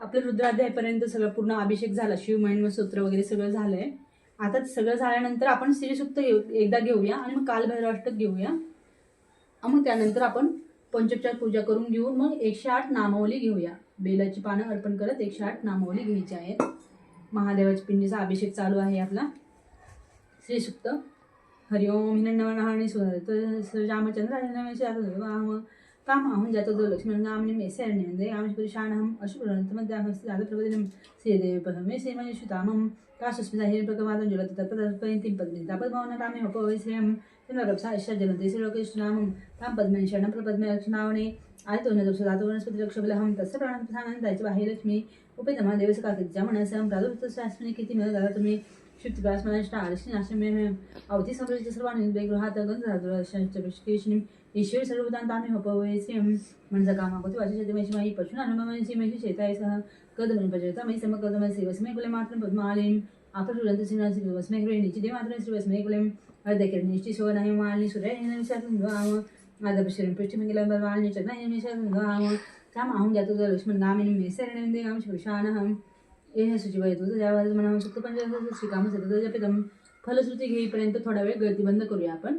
आपलं रुद्राध्यायपर्यंत सगळं पूर्ण अभिषेक झाला. शिवमहिम सूत्र वगैरे सगळं झालंय. आता सगळं झाल्यानंतर आपण श्रीसुक्त घेऊ एकदा घेऊया आणि मग कालभैरवाष्टक घेऊया. मग त्यानंतर आपण पंचोपचार पूजा करून घेऊन मग एकशे आठ नामावली घेऊया. बेलाची पानं अर्पण करत एकशे आठ नामावली घ्यायची आहेत. महादेवाच्या पिंडीचा अभिषेक चालू आहे आपला. श्रीसुक्त. हरिओम हिरण्यवर्णहाणी सुंदर रामचंद्र कामाहं जातो जो लक्ष्मण गामने मे शरण्यंदे आमपुरुषाणहं अशुभ्रन्तमद्याहस्यादप्रवदिनं का परमे हे काशस्मिता हिरण्यप्रकवादं ज्वलति तत्पदपयन्तीं पद्मिं तापद्भवनं रामे उपवै श्रियं चन्द्रगप्सा श्री जलन्ति श्रीलोकेश्वरामं तां पद्मेन शरणं प्रपद्मे लक्ष्मणावणे आयतो न दोषदातो वनस्पती लक्षबलहं तस्य प्राणप्रधानं बाह्य लक्ष्मी। उपेतमा देवसकाकृत्या मनसं प्रादुर्तशास्त्रिणी किती मिळत दादा तुम्ही शुद्धिप्रास्मनष्ट आलक्ष्मी आश्रमे अवधी संप्रचित सर्वांनी गृहात गंधराद्रशेषणी ईश्वर सर्वदांतामे होपवये श्रियं मनसा कामापती वाचशतमेशी माई पशुनानुमयसी महिषी शेताय सह कदमनि भजता मयि समकदमसि वस्मे कुले मात्रं पद्मालीं आपरुलन्त सिंहासि वस्मे गृहिणीची दे मात्रं श्री वस्मे कुलें। अर्धकिरणीष्टि सोनाहि मालिनी सूर्येण विशाखं द्वाम आदपशिरं पृष्ठमङ्गलं बलवालिनी चन्द्राय विशाखं द्वाम कामाहं जातो लक्ष्मण गामिनी मेसरणेन्दे गाम पुरुषाणहं एह शुचिवयतु तुझ्यावर म्हणा सुक्त पंचायत श्रीकाम सतत जपितम फलश्रुती घेईपर्यंत थोडा वेळ गळती बंद करूया आपण।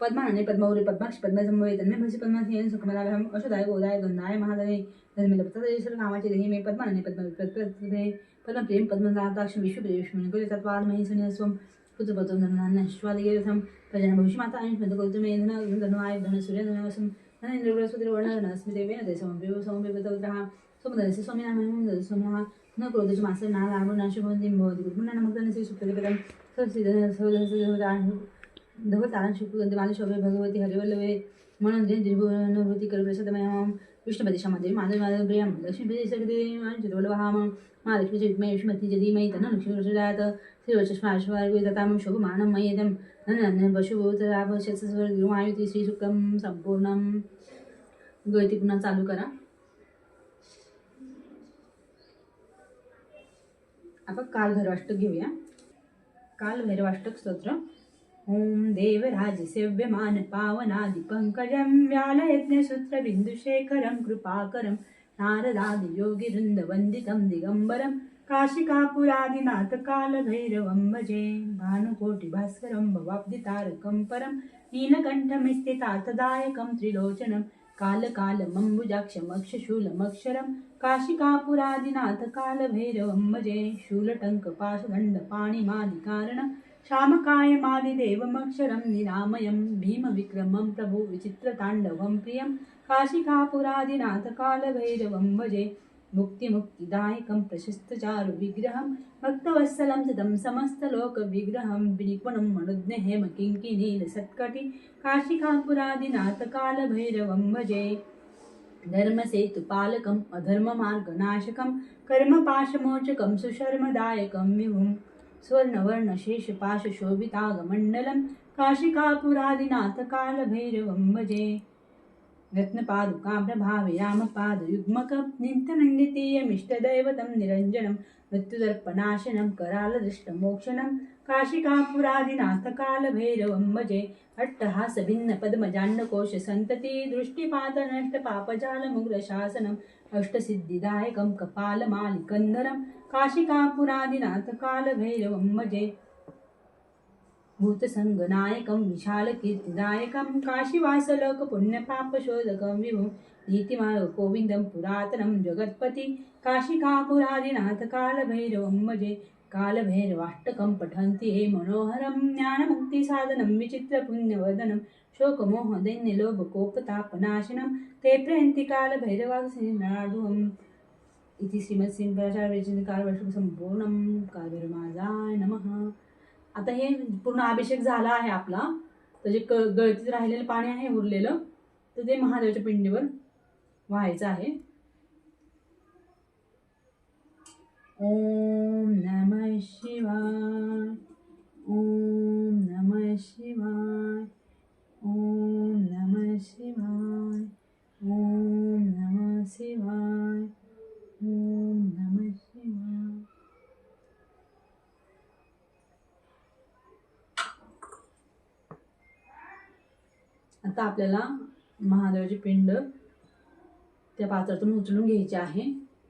पद्माने पद्मौरी पद्माक्ष पद्म संभवे तन्मे भसी पद्माध्ययन सुखमदाभ्याम अशोदाय गोदाय गंधाय महादने धर्मिल पत्र कामाचे देही मे पद्माने पद्म पद्मे पद्मप्रेम पद्मदाताक्ष विश्वप्रिय विष्णू कुले तत्वाद मही सुनियस्वम पुत्रपतो धनान्य श्वादिगेरथम प्रजन भविष्य माता आणि स्मृत कौतु मे धन धनु धन सूर्य धनवसम धन इंद्र बृहस्पती वर्ण धन स्मिते वेन ते समव्य समव्यपतवत्रः सोमदस्य सोम्यामहं सोम्यः न क्रोधच मास ना लाभ नाशभवन्ति भवति। गुरुपुण्य नमक्तन श्री सुप्रतिपदं सस्थित सवदस्य धवतारण शुक्रगंधे मालेश्वरे भगवती हरिवल्लवे म्हणून जय जिभूती कर प्रसादमयम विष्णुपती शमादेवी माधव माधव प्रियम लक्ष्मीपती सगदेवी चित्रवल्लभाम महालक्ष्मी चित्मय विष्णुमती जदीमयी तन्न लक्ष्मीजात श्रीवचस्माश्वार्गतामं शुभमानं मयेदं धन पशुभूतराभशस्वर गुरुमायुती श्रीसुक्तं संपूर्णं गळती पुन्हा चालू करा आपण काल भैरवाष्टक घेऊया. काल भैरवाष्टक स्तोत्र. ॐ देवराजसेव्यमान पावनादिपङ्कजं व्यालयज्ञसूत्रबिन्दुशेखरं कृपाकरं नारदादियोगिवृन्दवन्दितं दिगम्बरं काशिकापुरादिनाथकालभैरवं भजे भानुकोटिभास्करं भवाब्दितारकं परं नीलकण्ठमिस्थितार्थदायकं त्रिलोचनं कालकालमम्बुजाक्षमक्षशूलमक्षरं काशिकापुरादिनाथकालभैरवं भजे शूलटङ्कपाशदण्डपाणिमादिकारणं श्यामकायमादिदेवमक्षरं निरामयं भीमविक्रमं प्रभुविचित्रताण्डवं प्रियं काशिकापुरादिनाथकालभैरवं भजे मुक्तिमुक्तिदायकं प्रशस्तचारु विग्रहं भक्तवत्सलं सदं समस्तलोकविग्रहं विनिपुणं मनुज्ञहेम किङ्किनीलसत्कटि काशिकापुरादिनाथ भजे धर्मसेतुपालकम् अधर्ममार्गनाशकं कर्मपाशमोचकं सुशर्मदायकं विभुम्। स्वर्णवर्णशेषपाशशोभितागमण्डलं काशिकापुरादिनाथकालभैरवं भजे रत्नपादुकां प्रभावयामपादयुग्मकनिन्तनन्दितीयमिष्टदैवतं निरञ्जनं मृत्युदर्पणाशनं करालदृष्टमोक्षणं काशिकापुरादिनाथकालभैरवं भजे अट्टहासभिन्नपद्मजाण्डकोशसन्तति दृष्टिपातनष्टपापजालमुग्रशासनम् अष्टसिद्धिदायकं कपालमालिकन्धरं काशिकापुरादिनाथकालभैरवं भजे भूतसङ्गनायकं विशालकीर्तिदायकं काशीवासलोकपुण्यपापशोधकं विभुं नीतिमार्गगोविन्दं पुरातनं जगत्पति काशिकापुरादिनाथ कालभैरवं भजे कालभैरवाष्टकं पठन्ति हे मनोहरं ज्ञानमुक्तिसाधनं विचित्रपुण्यवर्धनं शोकमोहदैन्यलोभकोपतापनाशनं ते प्रयन्ति कालभैरवासिनाडुवम् इति श्रीमत्सिंहराचार्यकालवर्षं संपूर्णं कालभैरवाजाय नमः आता हे पूर्ण अभिषेक झाला आहे आपला. तर जे क गळतीत राहिलेलं पाणी आहे उरलेलं तर ते महादेवाच्या पिंडीवर व्हायचं आहे. ओम नम शिवाय ओम नम शिवाय. आता आपल्याला महादेवाचे पिंड त्या पात्रातून उचलून घ्यायचे आहे.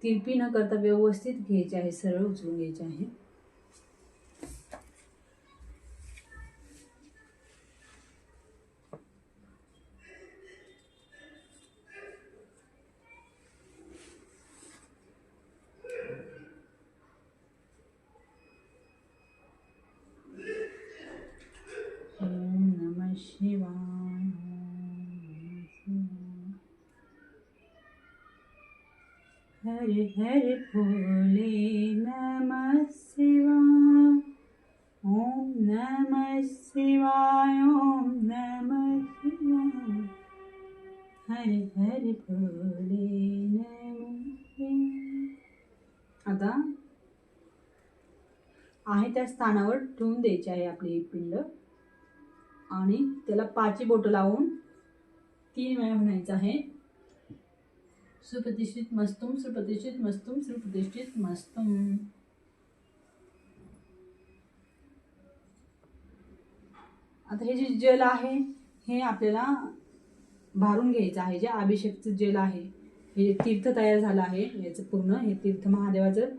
तिरपी न करता व्यवस्थित घ्यायचे आहे सरळ उचलून घ्यायचे आहे ओम नमः शिवाय ओम नमः शिवाय. हरे हरे भोले नमः शिवाय। ओम नमः शिवाय ओम नमः शिवाय। हरे हरे भोले नमः। आता आहे त्या स्थानावर ठेवून द्यायची आहे आपली पिंड. आणि त्याला पाची बोटं लावून तीन वेळा म्हणायचं आहे. सुप्रतिष्ठित मस्तुम सुप्रतिष्ठित मस्तुम सुप्रतिष्ठित मस्तुम। आता हे जे जल आहे हे आपल्याला भारून घ्यायचं आहे. जे अभिषेकचं जल आहे हे जे तीर्थ तयार झालं आहे याचं पूर्ण हे तीर्थ महादेवाचं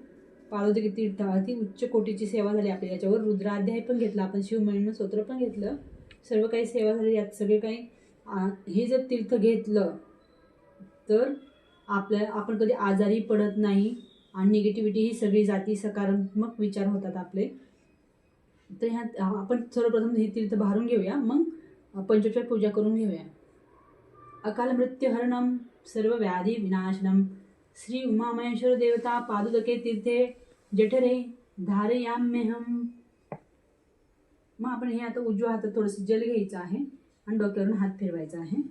पार्वती तीर्थ ती उच्च कोटीची सेवा झाली आपल्या याच्यावर रुद्राध्याय पण घेतला आपण शिवमहिमा स्तोत्र पण घेतलं. सर्व काही सेवा झाली यात सगळे काही हे जर तीर्थ घेतलं तर आपल्या आपण कधी आजारी पडत नाही आणि निगेटिव्हिटी ही सगळी जाती सकारात्मक विचार होतात आपले. तर ह्या आपण सर्वप्रथम हे तीर्थ भारून घेऊया. मग पंचोपचार पूजा करून घेऊया. अकाल मृत्युहरणम सर्व व्याधी विनाशनम श्री उमामहेश्वर देवता पादुदके तीर्थे जठरे धारयाम्यहम मग आपण हे आता उजव्या हातात थोडंसं जल घ्यायचं आहे आणि डोक्यावरून हात फिरवायचा आहे.